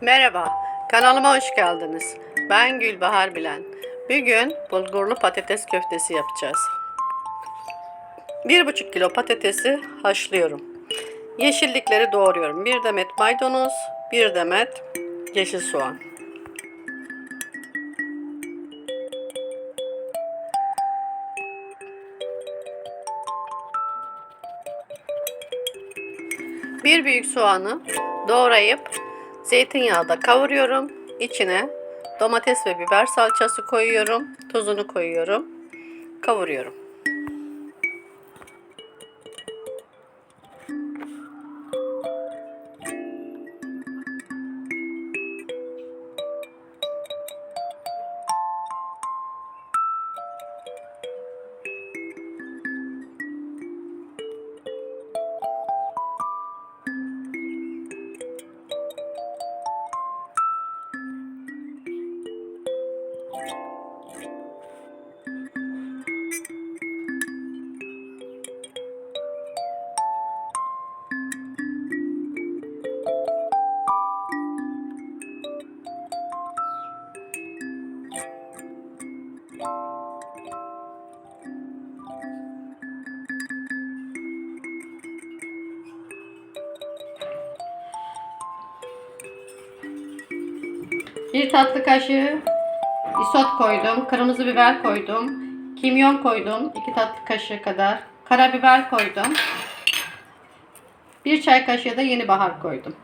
Merhaba, kanalıma hoş geldiniz. Ben Gülbahar Bilen. Bugün bulgurlu patates köftesi yapacağız. 1,5 kilo patatesi haşlıyorum. Yeşillikleri doğruyorum. 1 demet maydanoz, 1 demet yeşil soğan. Bir büyük soğanı doğrayıp zeytinyağda kavuruyorum. İçine domates ve biber salçası koyuyorum. Tuzunu koyuyorum. Kavuruyorum. Bir tatlı kaşığı isot koydum. Kırmızı biber koydum. Kimyon koydum. 2 tatlı kaşığı kadar. Karabiber koydum. Bir çay kaşığı da yeni bahar koydum.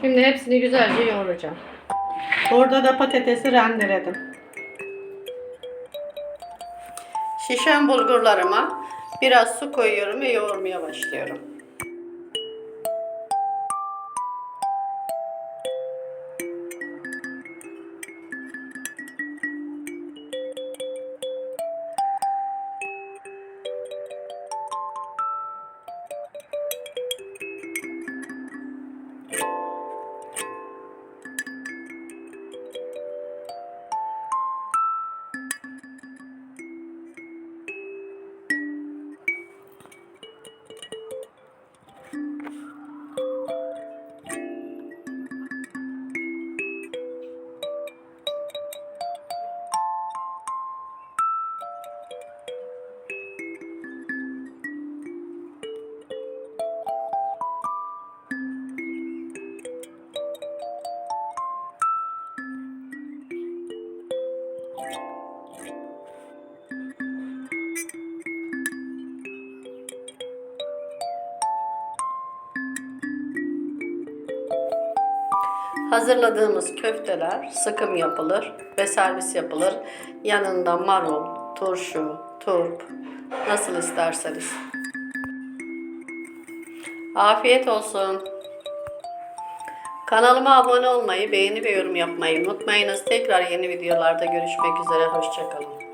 Şimdi hepsini güzelce yoğuracağım. Burada da patatesi rendeledim. Şişen bulgurlarıma biraz su koyuyorum ve yoğurmaya başlıyorum. Hazırladığımız köfteler sıkım yapılır ve servis yapılır. Yanında marul, turşu, turp nasıl isterseniz. Afiyet olsun. Kanalıma abone olmayı, beğeni ve yorum yapmayı unutmayınız. Tekrar yeni videolarda görüşmek üzere. Hoşçakalın.